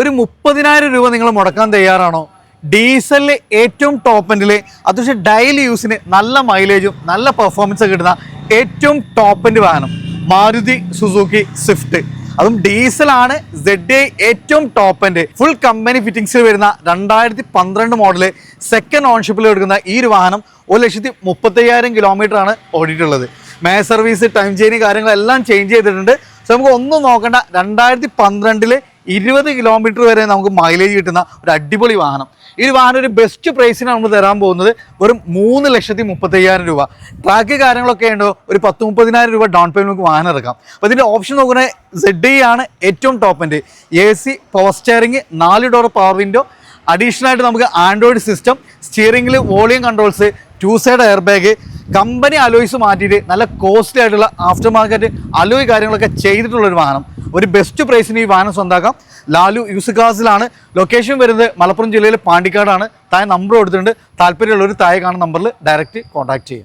ഒരു മുപ്പതിനായിരം രൂപ നിങ്ങൾ മുടക്കാൻ തയ്യാറാണോ? ഡീസലിൽ ഏറ്റവും ടോപ്പ് എൻഡിൽ അത്യാവശ്യം ഡെയിലി യൂസിന് നല്ല മൈലേജും നല്ല പെർഫോമൻസ് കിട്ടുന്ന ഏറ്റവും ടോപ്പ് എൻഡ് വാഹനം മാരുതി സുസുക്കി സ്വിഫ്റ്റ്. അതും ഡീസലാണ് സെഡ് എ ഏറ്റവും ടോപ്പ് എൻഡ് ഫുൾ കമ്പനി ഫിറ്റിംഗ്സിൽ വരുന്ന രണ്ടായിരത്തി പന്ത്രണ്ട് മോഡൽ സെക്കൻഡ് ഓൺഷിപ്പിൽ എടുക്കുന്ന ഈ ഒരു വാഹനം ഒരു ലക്ഷത്തി മുപ്പത്തയ്യായിരം കിലോമീറ്റർ ആണ് ഓടിയിട്ടുള്ളത്. മേ സർവീസ് ടൈം ചെയിൻ കാര്യങ്ങളെല്ലാം ചേഞ്ച് ചെയ്തിട്ടുണ്ട്. സോ നമുക്ക് ഒന്നും നോക്കണ്ട രണ്ടായിരത്തി പന്ത്രണ്ടിൽ ഇരുപത് കിലോമീറ്റർ വരെ നമുക്ക് മൈലേജ് കിട്ടുന്ന ഒരു അടിപൊളി വാഹനം. ഈ ഒരു വാഹനം ഒരു ബെസ്റ്റ് പ്രൈസിനാണ് നമ്മൾ തരാൻ പോകുന്നത് വെറും മൂന്ന് ലക്ഷത്തി മുപ്പത്തയ്യായിരം രൂപ. ട്രാക്ക് കാര്യങ്ങളൊക്കെ ഉണ്ടോ? ഒരു പത്ത് മുപ്പതിനായിരം രൂപ ഡൗൺ പേയ്മെന്റ് നമുക്ക് വാഹനം ഇറക്കാം. അപ്പോൾ ഇതിന്റെ ഓപ്ഷൻ നോക്കുന്നത് സെഡ് ആണ് ഏറ്റവും ടോപ്പ് എന്റെ എ സി പവർ സ്റ്റിയറിംഗ് നാല് ഡോർ പവർ വിൻഡോ അഡീഷണൽ ആയിട്ട് നമുക്ക് Android system സ്റ്റിയറിംഗിൽ volume controls two side air bag company alloys മാറ്റിയിട്ട് നല്ല കോസ്റ്റ്ലി ആയിട്ടുള്ള ആഫ്റ്റർ മാർക്കറ്റ് അലോയ് കാര്യങ്ങളൊക്കെ ചെയ്തിട്ടുള്ള ഒരു വാഹനം. ഒരു ബെസ്റ്റ് പ്രൈസിന് ഈ വാഹനം സ്വന്താക്കാം. ലാലു യൂസ് യൂസുകാസിലാണ് ലൊക്കേഷൻ വരുന്നത് മലപ്പുറം ജില്ലയിലെ പാണ്ടിക്കാടാണ്. താഴെ നമ്പർ കൊടുത്തിട്ടുണ്ട്. താല്പര്യമുള്ളവർ താഴെ കാണുന്ന നമ്പറിൽ ഡയറക്റ്റ് കോൺടാക്ട് ചെയ്യും.